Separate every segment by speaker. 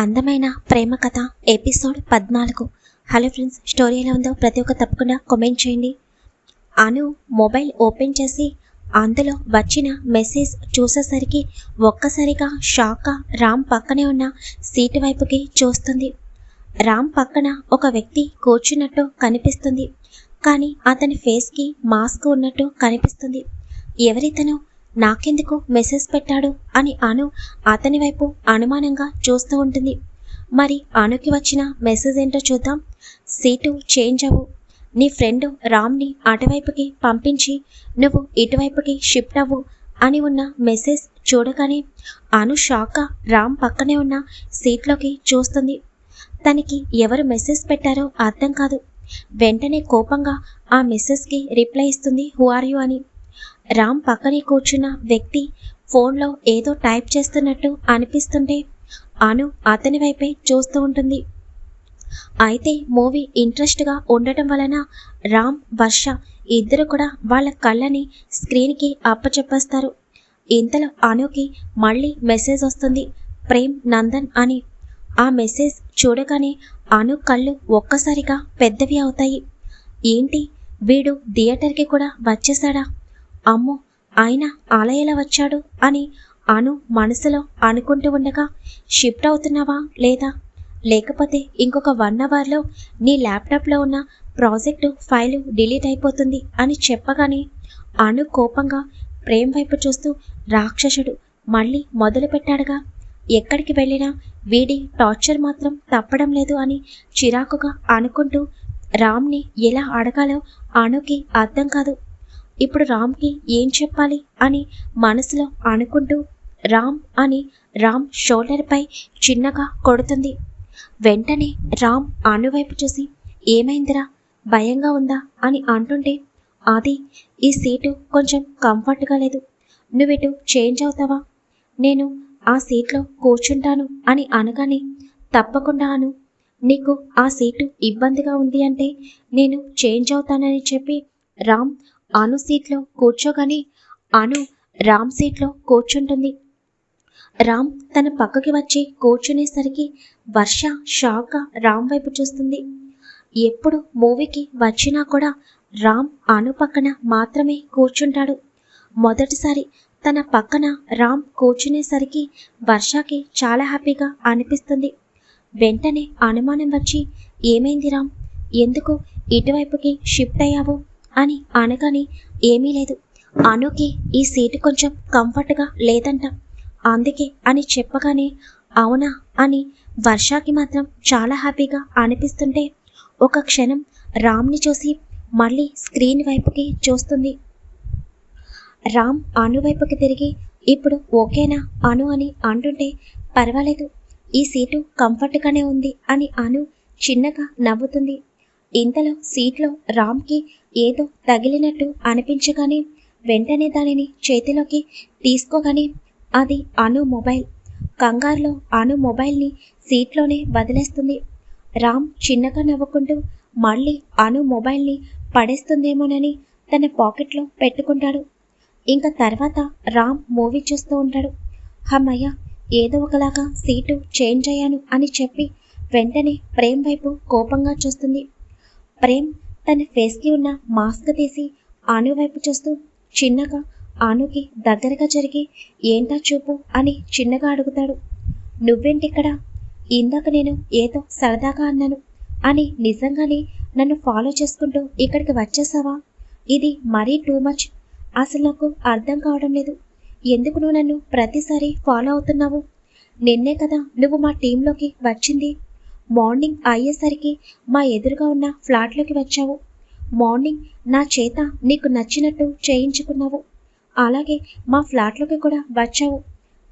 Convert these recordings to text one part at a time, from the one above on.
Speaker 1: అందమైన ప్రేమ కథ ఎపిసోడ్ పద్నాలుగు. హలో ఫ్రెండ్స్ స్టోరీ ఎలా ఉందో ప్రతి ఒక్క తప్పకుండా కామెంట్ చేయండి. అను మొబైల్ ఓపెన్ చేసి అందులో వచ్చిన మెసేజ్ చూసేసరికి ఒక్కసారిగా షాక్గా రామ్ పక్కనే ఉన్న సీటు వైపుకి చూస్తుంది. రామ్ పక్కన ఒక వ్యక్తి కూర్చున్నట్టు కనిపిస్తుంది. కానీ అతని ఫేస్కి మాస్క్ ఉన్నట్టు కనిపిస్తుంది. ఎవరితను నాకెందుకు మెసేజ్ పెట్టాడు అని అను అతని వైపు అనుమానంగా చూస్తూ ఉంటుంది. మరి అనుకి వచ్చిన మెసేజ్ ఏంటో చూద్దాం. సీటు చేంజ్ అవ్వు. నీ ఫ్రెండ్ రామ్ని అటువైపుకి పంపించి నువ్వు ఇటువైపుకి షిఫ్ట్ అవ్వు అని ఉన్న మెసేజ్ చూడగానే అను షాక్గా రామ్ పక్కనే ఉన్న సీట్లోకి చూస్తుంది. తనకి ఎవరు మెసేజ్ పెట్టారో అర్థం కాదు. వెంటనే కోపంగా ఆ మెసేజ్కి రిప్లై ఇస్తుంది హు ఆర్ యు? అని. రామ్ పక్కనే కూర్చున్న వ్యక్తి ఫోన్లో ఏదో టైప్ చేస్తున్నట్టు అనిపిస్తుంటే అను అతని వైపే చూస్తూ ఉంటుంది. అయితే మూవీ ఇంట్రెస్ట్గా ఉండటం వలన రామ్ వర్ష ఇద్దరు కూడా వాళ్ళ కళ్ళని స్క్రీన్కి అప్పచెప్పేస్తారు. ఇంతలో అనుకి మళ్ళీ మెసేజ్ వస్తుంది. ప్రేమ్ నందన్ అని. ఆ మెసేజ్ చూడగానే అను కళ్ళు ఒక్కసారిగా పెద్దవి అవుతాయి. ఏంటి? వీడు థియేటర్కి కూడా వచ్చేసాడా? అమ్మో ఆయన అలా వచ్చాడు అని అను మనసులో అనుకుంటూ ఉండగా షిఫ్ట్ అవుతున్నావా లేదా? లేకపోతే ఇంకొక వన్ అవర్లో నీ ల్యాప్టాప్లో ఉన్న ప్రాజెక్టు ఫైలు డిలీట్ అయిపోతుంది అని చెప్పగానే అను కోపంగా ప్రేమ్ వైపు చూస్తూ రాక్షసుడు మళ్ళీ మొదలు పెట్టాడుగా ఎక్కడికి వెళ్ళినా వీడి టార్చర్ మాత్రం తప్పడం లేదు అని చిరాకుగా అనుకుంటూ రామ్ని ఎలా అడగాలో అనుకి అర్థం కాదు. ఇప్పుడు రామ్కి ఏం చెప్పాలి అని మనసులో అనుకుంటూ రామ్ అని రామ్ షోల్డర్పై చిన్నగా కొడుతుంది. వెంటనే రామ్ అనువైపు చూసి ఏమైందిరా? భయంగా ఉందా? అని అంటుంటే అది ఈ సీటు కొంచెం కంఫర్ట్గా లేదు. నువ్వు ఇటు చేంజ్ అవుతావా? నేను ఆ సీట్లో కూర్చుంటాను అని అనగానే తప్పకుండా అను. నీకు ఆ సీటు ఇబ్బందిగా ఉంది అంటే నేను చేంజ్ అవుతానని చెప్పి రామ్ అను సీట్లో కూర్చోగానే అను రామ్ సీట్లో కూర్చుంటుంది. రామ్ తన పక్కకి వచ్చి కూర్చునేసరికి వర్ష షాక్గా రామ్ వైపు చూస్తుంది. ఎప్పుడు మూవీకి వచ్చినా కూడా రామ్ అను పక్కన మాత్రమే కూర్చుంటాడు. మొదటిసారి తన పక్కన రామ్ కూర్చునేసరికి వర్షకి చాలా హ్యాపీగా అనిపిస్తుంది. వెంటనే అనుమానం వచ్చి ఏమైంది రామ్? ఎందుకు ఇటువైపుకి షిఫ్ట్ అయ్యావు? అని అనగానే ఏమీ లేదు. అనుకి ఈ సీటు కొంచెం కంఫర్ట్గా లేదంట. అందుకే అని చెప్పగానే అవునా అని వర్షాకి మాత్రం చాలా హ్యాపీగా అనిపిస్తుంటే ఒక క్షణం రామ్ని చూసి మళ్ళీ స్క్రీన్ వైపుకి చూస్తుంది. రామ్ అను వైపుకి తిరిగి ఇప్పుడు ఓకేనా అను అని అంటుంటే పర్వాలేదు ఈ సీటు కంఫర్ట్గానే ఉంది అని అను చిన్నగా నవ్వుతుంది. ఇంతలో సీట్లో రామ్కి ఏదో తగిలినట్టు అనిపించగానే వెంటనే దానిని చేతిలోకి తీసుకోగానే అది అను మొబైల్. కంగారులో అను మొబైల్ని సీట్లోనే వదిలేస్తుంది. రామ్ చిన్నగా నవ్వుకుంటూ మళ్ళీ అను మొబైల్ని పడేస్తుందేమోనని తన పాకెట్లో పెట్టుకుంటాడు. ఇంకా తర్వాత రామ్ మూవీ చూస్తూ ఉంటాడు. హమ్మయ్య ఏదో ఒకలాగా సీటు చేంజ్ అయ్యాను అని చెప్పి వెంటనే ప్రేమ్ వైపు కోపంగా చూస్తుంది. ప్రేమ్ తన ఫేస్కి ఉన్న మాస్క్ తీసి ఆను వైపు చూస్తూ చిన్నగా ఆనుకి దగ్గరగా జరిగి ఏంటా చూపు? అని చిన్నగా అడుగుతాడు. నువ్వేంటిక్కడ ఇందాక నేను ఏదో సరదాగా అన్నాను అని నిజంగానే నన్ను ఫాలో చేసుకుంటూ ఇక్కడికి వచ్చేసావా? ఇది మరీ టూ మచ్ అసలు నాకు అర్థం కావడం లేదు. ఎందుకు నువ్వు నన్ను ప్రతిసారి ఫాలో అవుతున్నావు? నిన్నే కదా నువ్వు మా టీంలోకి వచ్చింది. మార్నింగ్ అయ్యేసరికి మా ఎదురుగా ఉన్న ఫ్లాట్లోకి వచ్చావు. మార్నింగ్ నా చేత నీకు నచ్చినట్టు చేయించుకున్నావు. అలాగే మా ఫ్లాట్లోకి కూడా వచ్చావు.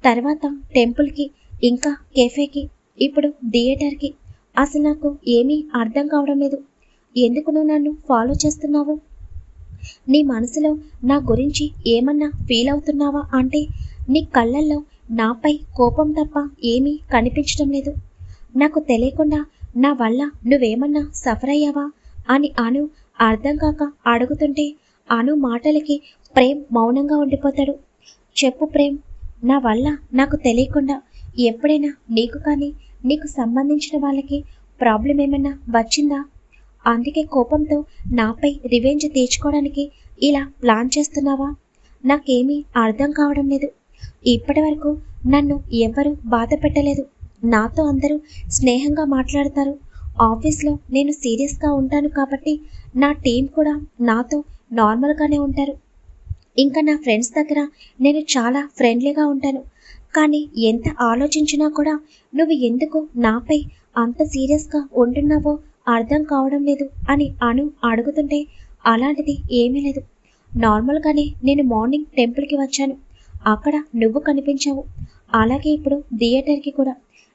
Speaker 1: తర్వాత టెంపుల్కి ఇంకా కెఫేకి ఇప్పుడు థియేటర్కి. అసలు నాకు ఏమీ అర్థం కావడం లేదు. ఎందుకు నువ్వు నన్ను ఫాలో చేస్తున్నావు? నీ మనసులో నా గురించి ఏమన్నా ఫీల్ అవుతున్నావా అంటే నీ కళ్ళల్లో నాపై కోపం తప్ప ఏమీ కనిపించడం లేదు. నాకు తెలియకుండా నా వల్ల నువ్వేమన్నా సఫర్ అయ్యావా? అని అను అర్థం కాక అడుగుతుంటే అను మాటలకి ప్రేమ్ మౌనంగా ఉండిపోతాడు. చెప్పు ప్రేమ్ నా వల్ల నాకు తెలియకుండా ఎప్పుడైనా నీకు కానీ నీకు సంబంధించిన వాళ్ళకి ప్రాబ్లం ఏమైనా వచ్చిందా? అందుకే కోపంతో నాపై రివెంజ్ తీర్చుకోవడానికి ఇలా ప్లాన్ చేస్తున్నావా? నాకేమీ అర్థం కావడం లేదు. ఇప్పటి వరకు నన్ను ఎవ్వరూ బాధ పెట్టలేదు నాతో అందరూ స్నేహంగా మాట్లాడతారు. ఆఫీస్లో నేను సీరియస్గా ఉంటాను కాబట్టి నా టీం కూడా నాతో నార్మల్గానే ఉంటారు. ఇంకా నా ఫ్రెండ్స్ దగ్గర నేను చాలా ఫ్రెండ్లీగా ఉంటాను. కానీ ఎంత ఆలోచించినా కూడా నువ్వు ఎందుకు నాపై అంత సీరియస్గా ఉంటున్నావో అర్థం కావడం లేదు అని అను అడుగుతుంటే అలాంటిది ఏమీ లేదు. నార్మల్గానే నేను మార్నింగ్ టెంపుల్కి వచ్చాను. అక్కడ నువ్వు కనిపించావు. అలాగే ఇప్పుడు థియేటర్కి కూడా.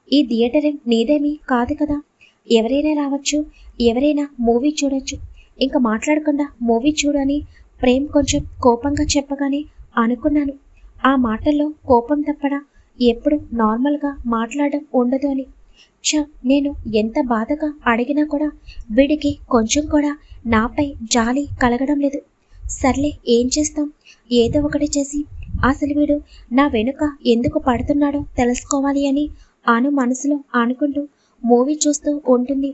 Speaker 1: ఈ థియేటర్ నీదేమీ? కాదు కదా. ఎవరైనా రావచ్చు ఎవరైనా మూవీ చూడొచ్చు. ఇంకా మాట్లాడకుండా మూవీ చూడని ప్రేమ్ కొంచెం కోపంగా చెప్పగానే అనుకున్నాను. ఆ మాటల్లో కోపం తప్పడా ఎప్పుడు నార్మల్గా మాట్లాడడం ఉండదు అని. ఛ నేను ఎంత బాధగా అడిగినా కూడా వీడికి కొంచెం కూడా నాపై జాలి కలగడం లేదు. సర్లే ఏం చేస్తాం? ఏదో ఒకటి చేసి అసలు వీడు నా వెనుక ఎందుకు పడుతున్నాడో తెలుసుకోవాలి అని అను మనసులో అనుకుంటూ మూవీ చూస్తూ ఉంటుంది.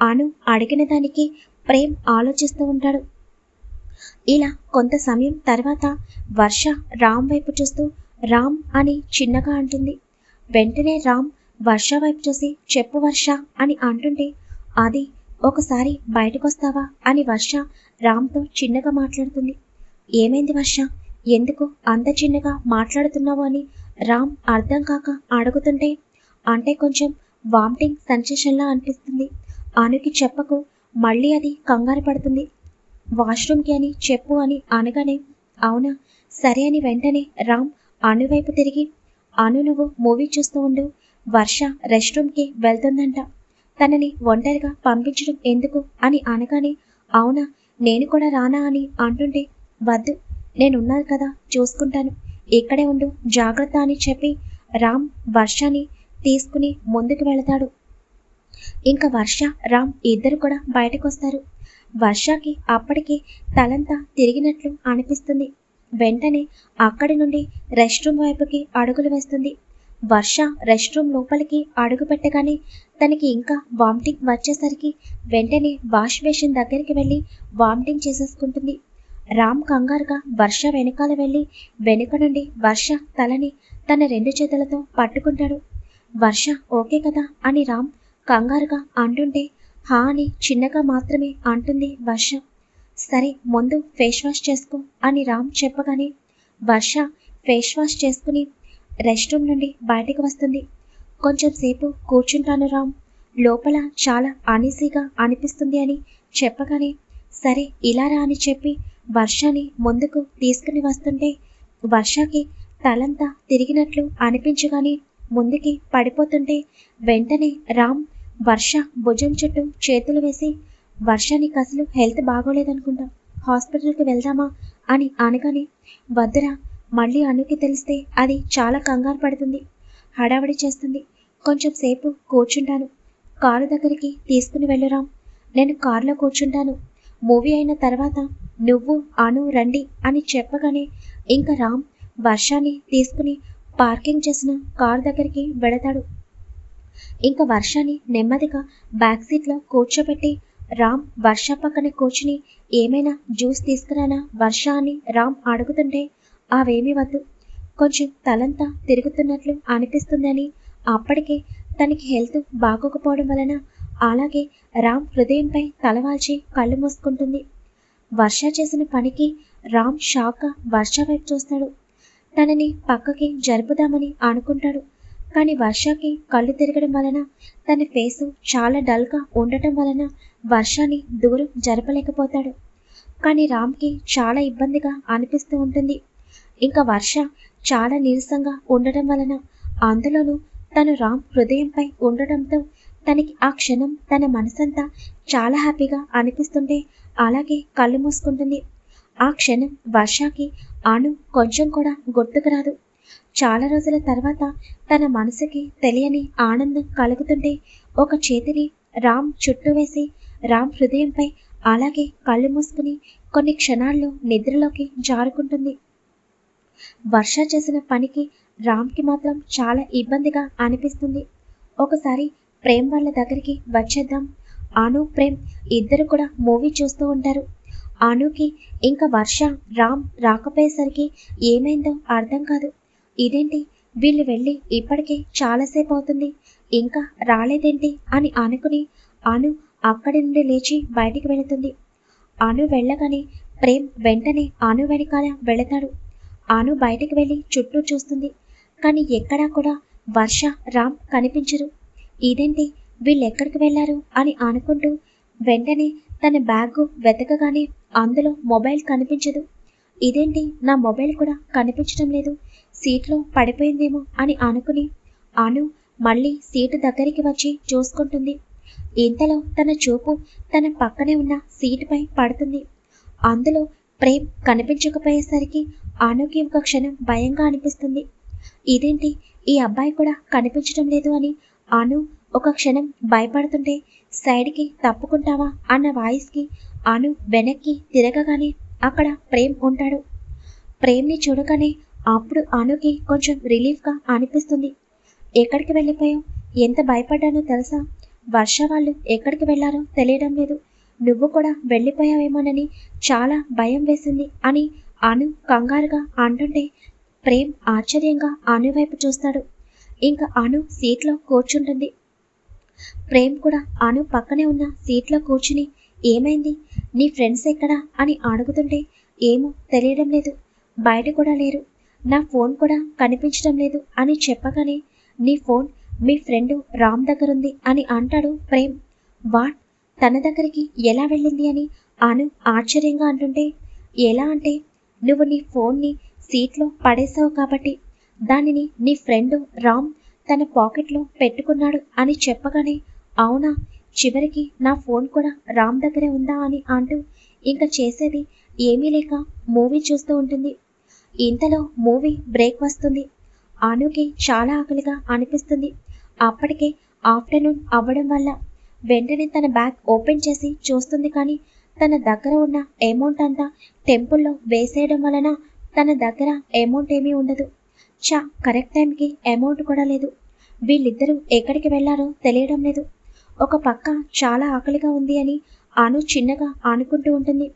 Speaker 1: అను అడిగిన దానికి ప్రేమ్ ఆలోచిస్తూ ఉంటాడు. ఇలా కొంత సమయం తర్వాత వర్ష రామ్ వైపు చూస్తూ రామ్ అని చిన్నగా అంటుంది. వెంటనే రామ్ వర్ష వైపు చూసి చెప్పు వర్ష అని అంటుంటే అది ఒకసారి బయటకొస్తావా అని వర్ష రామ్తో చిన్నగా మాట్లాడుతుంది. ఏమైంది వర్ష? ఎందుకు అంత చిన్నగా మాట్లాడుతున్నావు అని రామ్ అర్థం కాక అడుగుతుంటే అంటే కొంచెం వామిటింగ్ సెన్సేషన్లా అనిపిస్తుంది. అనుకి చెప్పకు మళ్ళీ అది కంగారు పడుతుంది. వాష్రూమ్కి అని చెప్పు అని అనగానే అవునా సరే అని వెంటనే రామ్ అనువైపు తిరిగి అను నువ్వు మూవీ చూస్తూ ఉండు వర్ష రెస్ట్రూమ్కి వెళ్తుందంట. తనని ఒంటరిగా పంపించడం ఎందుకు అని అనగానే అవునా నేను కూడా రానా అని అంటుంటే వద్దు నేనున్నాను కదా చూసుకుంటాను. ఇక్కడే ఉండు జాగ్రత్త అని చెప్పి రామ్ వర్షని తీసుకుని ముందుకు వెళతాడు. ఇంకా వర్ష రామ్ ఇద్దరు కూడా బయటకు వస్తారు వర్షకి అప్పటికి తలంతా తిరిగినట్లు అనిపిస్తుంది. వెంటనే అక్కడి నుండి రెస్ట్ రూమ్ వైపుకి అడుగులు వేస్తుంది. వర్ష రెస్ట్ రూమ్ లోపలికి అడుగు పెట్టగానే తనకి ఇంకా వామిటింగ్ వచ్చేసరికి వెంటనే వాష్ బేసిన్ దగ్గరికి వెళ్ళి వామిటింగ్ చేసేసుకుంటుంది. రామ్ కంగారుగా వర్ష వెనకాల వెళ్ళి వెనుక నుండి వర్ష తలని తన రెండు చేతులతో పట్టుకుంటాడు. వర్ష ఓకే కదా అని రామ్ కంగారుగా అంటుంటే హా అని చిన్నగా మాత్రమే అంటుంది వర్ష. సరే ముందు ఫేస్ వాష్ చేసుకో అని రామ్ చెప్పగానే వర్ష ఫేస్ వాష్ చేసుకుని రెస్ట్ రూమ్ నుండి బయటకు వస్తుంది. కొంచెం సేపు కూర్చుంటాను రామ్. లోపల చాలా అనీసీగా అనిపిస్తుంది అని చెప్పగానే సరే ఇలా రా అని చెప్పి వర్షాని ముందుకు తీసుకుని వస్తుంటే వర్షకి తలంతా తిరిగినట్లు అనిపించగానే ముందుకి పడిపోతుంటే వెంటనే రామ్ వర్ష భుజం చుట్టూ చేతులు వేసి వర్షానికి అసలు హెల్త్ బాగోలేదనుకుంటా హాస్పిటల్కి వెళ్దామా అని అనగానే వద్దురా మళ్ళీ అనుకి తెలిస్తే అది చాలా కంగారు పడుతుంది హడావిడి చేస్తుంది. కొంచెం సేపు కూర్చుంటాను. కారు దగ్గరికి తీసుకుని వెళ్ళురాం నేను కారులో కూర్చుంటాను. మూవీ అయిన తర్వాత నువ్వు అను రండి అని చెప్పగానే ఇంకా రామ్ వర్షాన్ని తీసుకుని పార్కింగ్ చేసిన కార్ దగ్గరికి వెళతాడు. ఇంకా వర్షాన్ని నెమ్మదిగా బ్యాక్ సీట్లో కూర్చోబెట్టి రామ్ వర్ష పక్కన కూర్చుని ఏమైనా జ్యూస్ తీసుకురానా వర్ష అని రామ్ అడుగుతుంటే అవేమీ వద్దు. కొంచెం తలంతా తిరుగుతున్నట్లు అనిపిస్తుందని అప్పటికే తనకి హెల్త్ బాగోకపోవడం వలన అలాగే రామ్ హృదయంపై తలవాల్చి కళ్ళు మూసుకుంటుంది. వర్ష చేసిన పనికి రామ్ షాక్గా వర్ష వైపు చూస్తాడు. తనని పక్కకి జరుపుదామని అనుకుంటాడు. కానీ వర్షకి కళ్ళు తిరగడం వలన తన ఫేసు చాలా డల్గా ఉండటం వలన వర్షాన్ని దూరం జరపలేకపోతాడు. కానీ రామ్కి చాలా ఇబ్బందిగా అనిపిస్తూ ఉంటుంది. ఇంకా వర్ష చాలా నీరసంగా ఉండటం వలన అందులోనూ తను రామ్ హృదయంపై ఉండటంతో తనకి ఆ క్షణం తన మనసంతా చాలా హ్యాపీగా అనిపిస్తుంటే అలాగే కళ్ళు మూసుకుంటుంది. ఆ క్షణం వర్షకి అను కొంచెం కూడా గుర్తుకు రాదు. చాలా రోజుల తర్వాత తన మనసుకి తెలియని ఆనందం కలుగుతుంటే ఒక చేతిని రామ్ చుట్టూ వేసి రామ్ హృదయంపై అలాగే కళ్ళు మూసుకుని కొన్ని క్షణాల్లో నిద్రలోకి జారుకుంటుంది. వర్ష చేసిన పనికి రామ్కి మాత్రం చాలా ఇబ్బందిగా అనిపిస్తుంది. ఒకసారి ప్రేమ్ వాళ్ళ దగ్గరికి వచ్చేద్దాం. అను ప్రేమ్ ఇద్దరు కూడా మూవీ చూస్తూ ఉంటారు. అనుకి ఇంకా వర్ష రామ్ రాకపోయేసరికి ఏమైందో అర్థం కాదు. ఇదేంటి? వీళ్ళు వెళ్ళి ఇప్పటికే చాలాసేపు అవుతుంది. ఇంకా రాలేదేంటి? అని అనుకుని అను అక్కడి నుండి లేచి బయటికి వెళుతుంది. అను వెళ్ళగానే ప్రేమ్ వెంటనే అను వెనకాల వెళతాడు. అను బయటికి వెళ్ళి చుట్టూ చూస్తుంది. కానీ ఎక్కడా కూడా వర్ష రామ్ కనిపించరు. ఇదేంటి? వీళ్ళెక్కడికి వెళ్ళారు? అని అనుకుంటూ వెంటనే తన బ్యాగ్ వెతకగానే అందులో మొబైల్ కనిపించదు. ఇదేంటి? నా మొబైల్ కూడా కనిపించడం లేదు. సీట్లో పడిపోయిందేమో అని అనుకుని అను మళ్ళీ సీటు దగ్గరికి వచ్చి చూసుకుంటుంది. ఇంతలో తన చూపు తన పక్కనే ఉన్న సీటుపై పడుతుంది. అందులో ప్రేమ్ కనిపించకపోయేసరికి అనుకి ఒక క్షణం భయంగా అనిపిస్తుంది. ఇదేంటి? ఈ అబ్బాయి కూడా కనిపించడం లేదు అని అను ఒక క్షణం భయపడుతుంటే సైడ్కి తప్పుకుంటావా అన్న వాయిస్కి అను వెనక్కి తిరగగానే అక్కడ ప్రేమ్ ఉంటాడు. ప్రేమ్ని చూడగానే అప్పుడు అనుకి కొంచెం రిలీఫ్గా అనిపిస్తుంది. ఎక్కడికి వెళ్ళిపోయావు? ఎంత భయపడ్డానో తెలుసా? వర్ష వాళ్ళు ఎక్కడికి వెళ్ళారో తెలియడం లేదు. నువ్వు కూడా వెళ్ళిపోయావేమోనని చాలా భయం వేసింది అని అను కంగారుగా అంటుంటే ప్రేమ్ ఆశ్చర్యంగా అను వైపు చూస్తాడు. ఇంకా అను సీట్లో కూర్చుంటుంది. ప్రేమ్ కూడా అను పక్కనే ఉన్న సీట్లో కూర్చుని ఏమైంది? నీ ఫ్రెండ్స్ ఎక్కడా? అని అడుగుతుంటే ఏమో తెలియడం లేదు. బయట కూడా లేరు. నా ఫోన్ కూడా కనిపించడం లేదు అని చెప్పగానే నీ ఫోన్ మీ ఫ్రెండ్ రామ్ దగ్గరుంది అని అంటాడు ప్రేమ్. వాట్? తన దగ్గరికి ఎలా వెళ్ళింది? అని అను ఆశ్చర్యంగా అంటుంటే ఎలా అంటే నువ్వు నీ ఫోన్ని సీట్లో పడేసావు కాబట్టి. దానిని నీ ఫ్రెండ్ రామ్ తన పాకెట్లో పెట్టుకున్నాడు అని చెప్పగానే అవునా చివరికి నా ఫోన్ కూడా రామ్ దగ్గరే ఉందా అని అంటూ ఇంకా చేసేది ఏమీ లేక మూవీ చూస్తూ ఉంటుంది. ఇంతలో మూవీ బ్రేక్ వస్తుంది. అనుకి చాలా ఆకలిగా అనిపిస్తుంది. అప్పటికే ఆఫ్టర్నూన్ అవ్వడం వల్ల వెంటనే తన బ్యాగ్ ఓపెన్ చేసి చూస్తుంది కానీ తన దగ్గర ఉన్న అమౌంట్ అంతా టెంపుల్లో వేసేయడం వలన తన దగ్గర అమౌంట్ ఏమీ ఉండదు. చా కరెక్ట్ టైంకి అమౌంట్ కూడా లేదు. వీళ్ళిద్దరూ ఎక్కడికి వెళ్ళారో తెలియడం లేదు. ఒక పక్క చాలా ఆకలిగా ఉంది అని ఆను చిన్నగా ఆనుకుంటూ ఉంటుంది.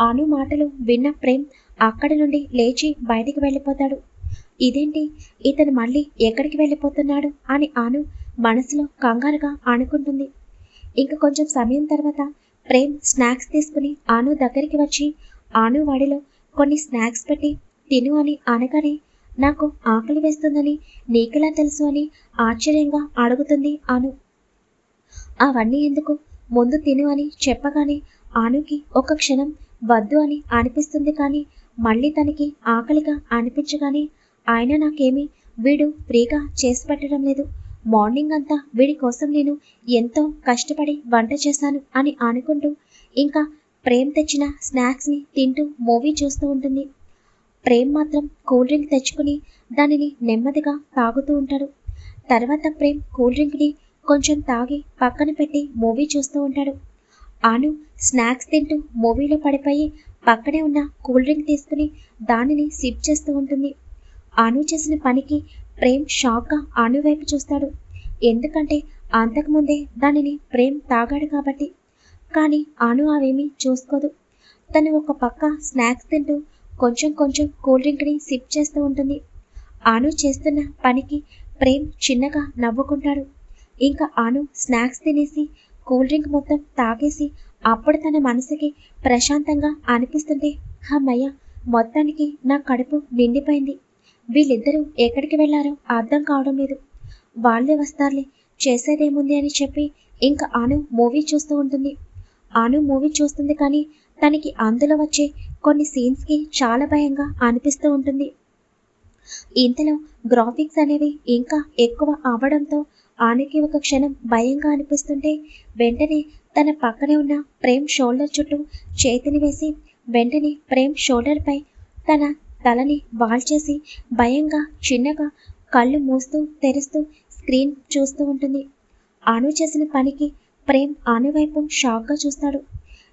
Speaker 1: ఆను మాటలు విన్న ప్రేమ్ అక్కడి నుండి లేచి బయటికి వెళ్ళిపోతాడు. ఇదేంటి? ఇతను మళ్ళీ ఎక్కడికి వెళ్ళిపోతున్నాడు అని ఆను మనసులో కంగారుగా అనుకుంటుంది ఇంక కొంచెం సమయం తర్వాత ప్రేమ్ స్నాక్స్ తీసుకుని ఆను దగ్గరికి వచ్చి ఆను వాడిలో కొన్ని స్నాక్స్ పెట్టి తిను అని అనగానే నాకు ఆకలి వేస్తుందని నీకెలా తెలుసు అని ఆశ్చర్యంగా అడుగుతుంది అను. అవన్నీ ఎందుకు? ముందు తిను అని చెప్పగానే ఆనుకి ఒక క్షణం వద్దు అని అనిపిస్తుంది కానీ మళ్ళీ తనకి ఆకలిగా అనిపించగానే ఆయన నాకేమీ వీడు ఫ్రీగా చేసి పెట్టడం లేదు. మార్నింగ్ అంతా వీడి కోసం నేను ఎంతో కష్టపడి వంట చేశాను అని అనుకుంటూ ఇంకా ప్రేమ్ తెచ్చిన స్నాక్స్ని తింటూ మూవీ చూస్తూ ఉంటుంది. ప్రేమ్ మాత్రం కూల్ డ్రింక్ తెచ్చుకుని దానిని నెమ్మదిగా తాగుతూ ఉంటాడు. తర్వాత ప్రేమ్ కూల్ డ్రింక్ని కొంచెం తాగి పక్కన పెట్టి మూవీ చూస్తూ ఉంటాడు. ఆను స్నాక్స్ తింటూ మూవీలో పడిపోయి పక్కనే ఉన్న కూల్ డ్రింక్ తీసుకుని దానిని సిప్ చేస్తూ ఉంటుంది. ఆను చేసిన పనికి ప్రేమ్ షాక్గా ఆను వైపు చూస్తాడు. ఎందుకంటే అంతకుముందే దానిని ప్రేమ్ తాగాడు కాబట్టి. కానీ ఆను అవేమీ చూసుకోదు. తను ఒక పక్క స్నాక్స్ తింటూ కొంచెం కొంచెం కూల్ డ్రింక్ని సిప్ చేస్తూ ఉంటుంది. ఆను చేస్తున్న పనికి ప్రేమ్ చిన్నగా నవ్వుకుంటాడు. ఇంకా ఆను స్నాక్స్ తినేసి కూల్ డ్రింక్ మొత్తం తాగేసి అప్పుడు తన మనసుకి ప్రశాంతంగా అనిపిస్తుంది హమ్మయ్య మొత్తానికి నా కడుపు నిండిపోయింది. వీళ్ళిద్దరూ ఎక్కడికి వెళ్ళారో అర్థం కావడం లేదు. వాళ్ళే వస్తారులే చేసేదేముంది అని చెప్పి ఇంకా ఆను మూవీ చూస్తూ ఉంటుంది. ఆను మూవీ చూస్తుంది కానీ తనకి అందులో వచ్చే కొన్ని సీన్స్కి చాలా భయంగా అనిపిస్తూ ఉంటుంది. ఇంతలో గ్రాఫిక్స్ అనేవి ఇంకా ఎక్కువ అవ్వడంతో ఆనకి ఒక క్షణం భయంగా అనిపిస్తుంటే వెంటనే తన పక్కనే ఉన్న ప్రేమ్ షోల్డర్ చుట్టూ చేతిని వేసి వెంటనే ప్రేమ్ షోల్డర్పై తన తలని వాల్చేసి భయంగా చిన్నగా కళ్ళు మూస్తూ తెరుస్తూ స్క్రీన్ చూస్తూ ఉంటుంది. అను చేసిన పనికి ప్రేమ్ అను వైపు షాక్గా చూస్తాడు.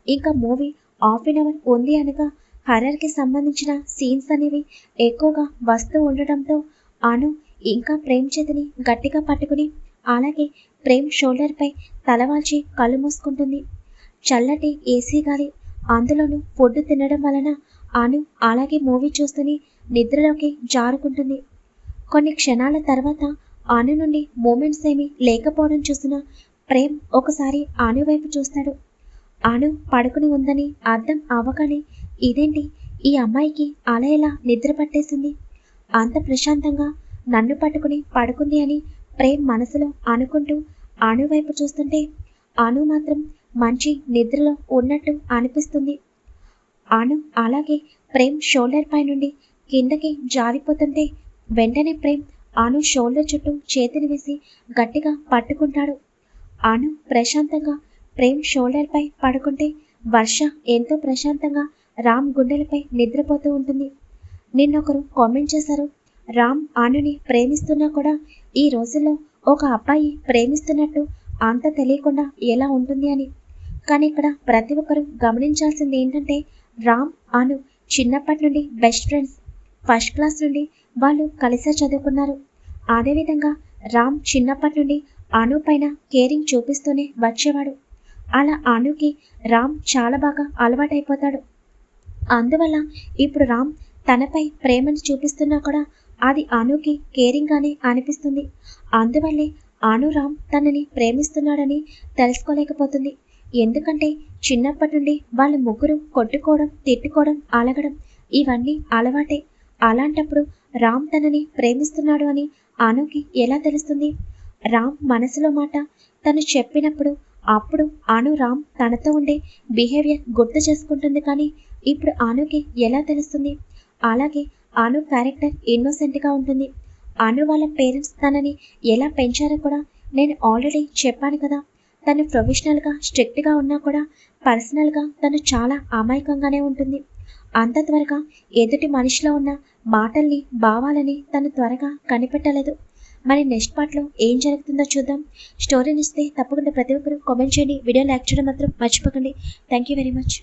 Speaker 1: ఇంకా మూవీ హాఫ్ అన్ అవర్ ఉంది అనగా హర్రర్కి సంబంధించిన సీన్స్ అనేవి ఎక్కువగా వస్తూ ఉండటంతో అను ఇంకా ప్రేమ్ చేతిని గట్టిగా పట్టుకుని అలాగే ప్రేమ్ షోల్డర్పై తలవాల్చి కళ్ళు మూసుకుంటుంది. చల్లటి ఏసీ గాలి అందులోనూ ఫుడ్ తినడం వలన అను అలాగే మూవీ చూస్తూనే నిద్రలోకి జారుకుంటుంది. కొన్ని క్షణాల తర్వాత అను నుండి మూమెంట్స్ ఏమీ లేకపోవడం చూసిన ప్రేమ్ ఒకసారి అను వైపు చూస్తాడు. అను పడుకుని ఉందని అర్థం అవ్వగానే ఇదేంటి? ఈ అమ్మాయికి అలా ఎలా నిద్ర పట్టేసింది అంత ప్రశాంతంగా నన్ను పట్టుకుని పడుకుంది అని ప్రేమ్ మనసులో అనుకుంటూ అణు వైపు చూస్తుంటే అణు మాత్రం మంచి నిద్రలో ఉన్నట్టు అనిపిస్తుంది. అణు అలాగే ప్రేమ్ షోల్డర్ పై నుండి కిందకి జారిపోతుంటే వెంటనే ప్రేమ్ అణు షోల్డర్ చుట్టూ చేతిని వేసి గట్టిగా పట్టుకుంటాడు. అణు ప్రశాంతంగా ప్రేమ్ షోల్డర్పై పడుకుంటే వర్ష ఎంతో ప్రశాంతంగా రామ్ గుండెలపై నిద్రపోతూ ఉంటుంది. నిన్నొకరు కామెంట్ చేశారు రామ్ ఆనుని ప్రేమిస్తున్నా కూడా ఈ రోజుల్లో ఒక అబ్బాయి ప్రేమిస్తున్నట్టు అంత తెలియకుండా ఎలా ఉంటుంది అని. కానీ ఇక్కడ ప్రతి ఒక్కరూ గమనించాల్సింది ఏంటంటే రామ్ ఆను చిన్నప్పటి నుండి బెస్ట్ ఫ్రెండ్స్ ఫస్ట్ క్లాస్ నుండి వాళ్ళు కలిసే చదువుకున్నారు. అదేవిధంగా రామ్ చిన్నప్పటి నుండి అను పైన కేరింగ్ చూపిస్తూనే వచ్చేవాడు. అలా అనుకి రామ్ చాలా బాగా అలవాటైపోతాడు. అందువల్ల ఇప్పుడు రామ్ తనపై ప్రేమను చూపిస్తున్నా కూడా అది అనుకి కేరింగ్గానే అనిపిస్తుంది. అందువల్లే అను రామ్ తనని ప్రేమిస్తున్నాడని తెలుసుకోలేకపోతుంది. ఎందుకంటే చిన్నప్పటి నుండి వాళ్ళ ముగ్గురు కొట్టుకోవడం తిట్టుకోవడం అలగడం ఇవన్నీ అలవాటే. అలాంటప్పుడు రామ్ తనని ప్రేమిస్తున్నాడు అని అనుకి ఎలా తెలుస్తుంది? రామ్ మనసులో మాట తను చెప్పినప్పుడు అప్పుడు అను రామ్ తనతో ఉండే బిహేవియర్ గుర్తు చేసుకుంటుంది కానీ ఇప్పుడు అనుకి ఎలా తెలుస్తుంది? అలాగే అను క్యారెక్టర్ ఇన్నోసెంట్గా ఉంటుంది. అను వాళ్ళ పేరెంట్స్ తనని ఎలా పెంచారో కూడా నేను ఆల్రెడీ చెప్పాను కదా. తను ప్రొఫెషనల్గా స్ట్రిక్ట్గా ఉన్నా కూడా పర్సనల్గా తను చాలా అమాయకంగానే ఉంటుంది. అంత త్వరగా ఎదుటి మనిషిలో ఉన్న మాటల్ని భావాలని తను త్వరగా కనిపెట్టలేదు. మరి నెక్స్ట్ పార్ట్లో ఏం జరుగుతుందో చూద్దాం. స్టోరీని ఇస్తే తప్పకుండా ప్రతి ఒక్కరూ కామెంట్ చేయండి. వీడియో లైక్ చేయడం మాత్రం మర్చిపోకండి. Thank you very much